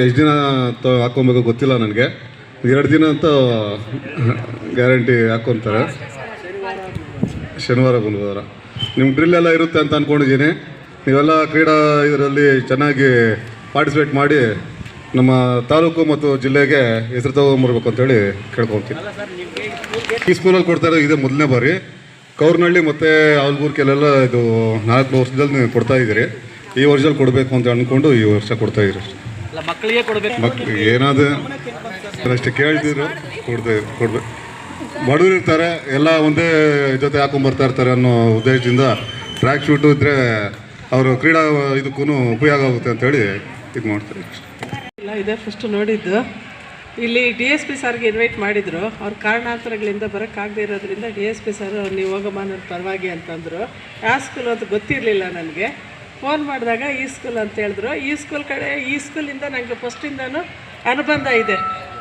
ಎಷ್ಟು ದಿನ ತ ಹಾಕ್ಕೊಬೇಕು ಗೊತ್ತಿಲ್ಲ ನನಗೆ. ಎರಡು ದಿನ ಅಂತ ಗ್ಯಾರಂಟಿ ಹಾಕ್ಕೊತಾರೆ ಶನಿವಾರ ಬಂದವಾರ ನಿಮ್ಮ ಡ್ರಿಲ್ ಎಲ್ಲ ಇರುತ್ತೆ ಅಂತ ಅಂದ್ಕೊಂಡಿದ್ದೀನಿ ನೀವೆಲ್ಲ ಕ್ರೀಡಾ ಇದರಲ್ಲಿ ಚೆನ್ನಾಗಿ ಪಾರ್ಟಿಸಿಪೇಟ್ ಮಾಡಿ ನಮ್ಮ ತಾಲೂಕು ಮತ್ತು ಜಿಲ್ಲೆಗೆ ಹೆಸರು ತಗೊಂಬರ್ಬೇಕು ಅಂತೇಳಿ ಕೇಳ್ಕೊತೀನಿ. ಈ ಸ್ಕೂಲಲ್ಲಿ ಕೊಡ್ತಾ ಇರೋದು ಇದೇ ಮೊದಲನೇ ಬಾರಿ. ಕೌರ್ನಹಳ್ಳಿ ಮತ್ತು ಆಲ್ಗೂರ್ಕೆಲೆಲ್ಲ ಇದು ನಾಲ್ಕು ವರ್ಷದಲ್ಲಿ ನೀವು ಕೊಡ್ತಾ ಇದ್ದೀರಿ. ಈ ವರ್ಷದಲ್ಲಿ ಕೊಡಬೇಕು ಅಂತ ಅಂದ್ಕೊಂಡು ಈ ವರ್ಷ ಕೊಡ್ತಾ ಇದ್ರು. ಮಕ್ಕಳಿಗೆ ಕೊಡಬೇಕು ಮಕ್ಳು ಏನಾದರೂ ಅಷ್ಟೇ ಕೇಳ್ತಿದ್ರು ಕೊಡ್ತಾ ಕೊಡ್ಬೇಕು ಬಡವರು ಇರ್ತಾರೆ ಎಲ್ಲ ಒಂದೇ ಜೊತೆ ಹಾಕೊಂಡ್ಬರ್ತಾ ಇರ್ತಾರೆ ಅನ್ನೋ ಉದ್ದೇಶದಿಂದ ಟ್ರ್ಯಾಕ್ ಶೂಟು ಇದ್ದರೆ ಅವರು ಕ್ರೀಡಾ ಇದಕ್ಕೂ ಉಪಯೋಗ ಆಗುತ್ತೆ ಅಂತೇಳಿ ಇದು ಮಾಡ್ತಾರೆ ಇಲ್ಲ ಇದೇ ಫಸ್ಟು ನೋಡಿದ್ದು. ಇಲ್ಲಿ ಡಿ ಎಸ್ ಪಿ ಸರ್ಗೆ ಇನ್ವೈಟ್ ಮಾಡಿದರು. ಅವ್ರ ಕಾರಣಾಂತರಗಳಿಂದ ಬರೋಕ್ಕಾಗದೇ ಇರೋದ್ರಿಂದ ಡಿ ಎಸ್ ಪಿ ಸರ್ ನೀವು ಹೋಗಮ್ಮ ನನ್ನ ಪರವಾಗಿ ಅಂತಂದರು. ಯಾವ ಸ್ಕೂಲ್ ಅಂತ ಗೊತ್ತಿರಲಿಲ್ಲ ನನಗೆ. ಫೋನ್ ಮಾಡಿದಾಗ ಈ ಸ್ಕೂಲ್ ಅಂತ ಹೇಳಿದ್ರು. ಈ ಸ್ಕೂಲ್ ಕಡೆ, ಈ ಸ್ಕೂಲಿಂದ ನನಗೆ ಫಸ್ಟಿಂದನೂ ಅನುಬಂಧ ಇದೆ.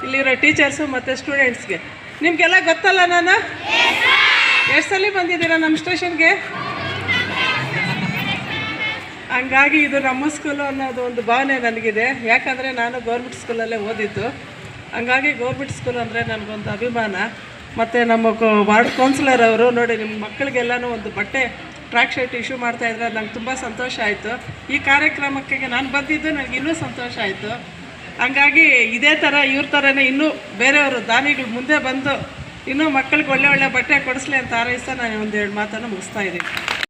ಇಲ್ಲಿರೋ ಟೀಚರ್ಸು ಮತ್ತು ಸ್ಟೂಡೆಂಟ್ಸ್ಗೆ ನಿಮಗೆಲ್ಲ ಗೊತ್ತಲ್ಲ ನಾನು? ಎಷ್ಟು ಸಲ ಬಂದಿದ್ದೀರಾ ನಮ್ಮ ಸ್ಟೇಷನ್ಗೆ ಹಂಗಾಗಿ ಇದು ನಮ್ಮ ಸ್ಕೂಲು ಅನ್ನೋದು ಒಂದು ಭಾವನೆ ನನಗಿದೆ. ಯಾಕಂದರೆ ನಾನು ಗೌರ್ಮೆಂಟ್ ಸ್ಕೂಲಲ್ಲೇ ಓದಿದ್ದು. ಹಂಗಾಗಿ ಗೌರ್ಮೆಂಟ್ ಸ್ಕೂಲ್ ಅಂದರೆ ನನಗೊಂದು ಅಭಿಮಾನ. ಮತ್ತು ನಮ್ಮ ವಾರ್ಡ್ ಕೌನ್ಸಿಲರ್ ಅವರು ನೋಡಿ ನಿಮ್ಮ ಮಕ್ಕಳಿಗೆಲ್ಲನೂ ಒಂದು ಬಟ್ಟೆ ಟ್ರ್ಯಾಕ್ ಶರ್ಟ್ ಇಶ್ಯೂ ಮಾಡ್ತಾ ಇದ್ರೆ ನಂಗೆ ತುಂಬ ಸಂತೋಷ ಆಯಿತು. ಈ ಕಾರ್ಯಕ್ರಮಕ್ಕೆ ನಾನು ಬಂದಿದ್ದು ನನಗೆ ಇನ್ನೂ ಸಂತೋಷ ಆಯಿತು. ಹಂಗಾಗಿ ಇದೇ ಥರ ಇವ್ರ ಥರನೇ ಇನ್ನೂ ಬೇರೆಯವರು ದಾನಿಗಳು ಮುಂದೆ ಬಂದು ಇನ್ನೂ ಮಕ್ಕಳಿಗೆ ಒಳ್ಳೆ ಒಳ್ಳೆ ಬಟ್ಟೆ ಕೊಡಿಸ್ಲಿ ಅಂತ ಆರೈಸ್ತಾ ನಾನು ಒಂದೆರಡು ಮಾತನ್ನು ಮುಗಿಸ್ತಾ ಇದ್ದೀನಿ.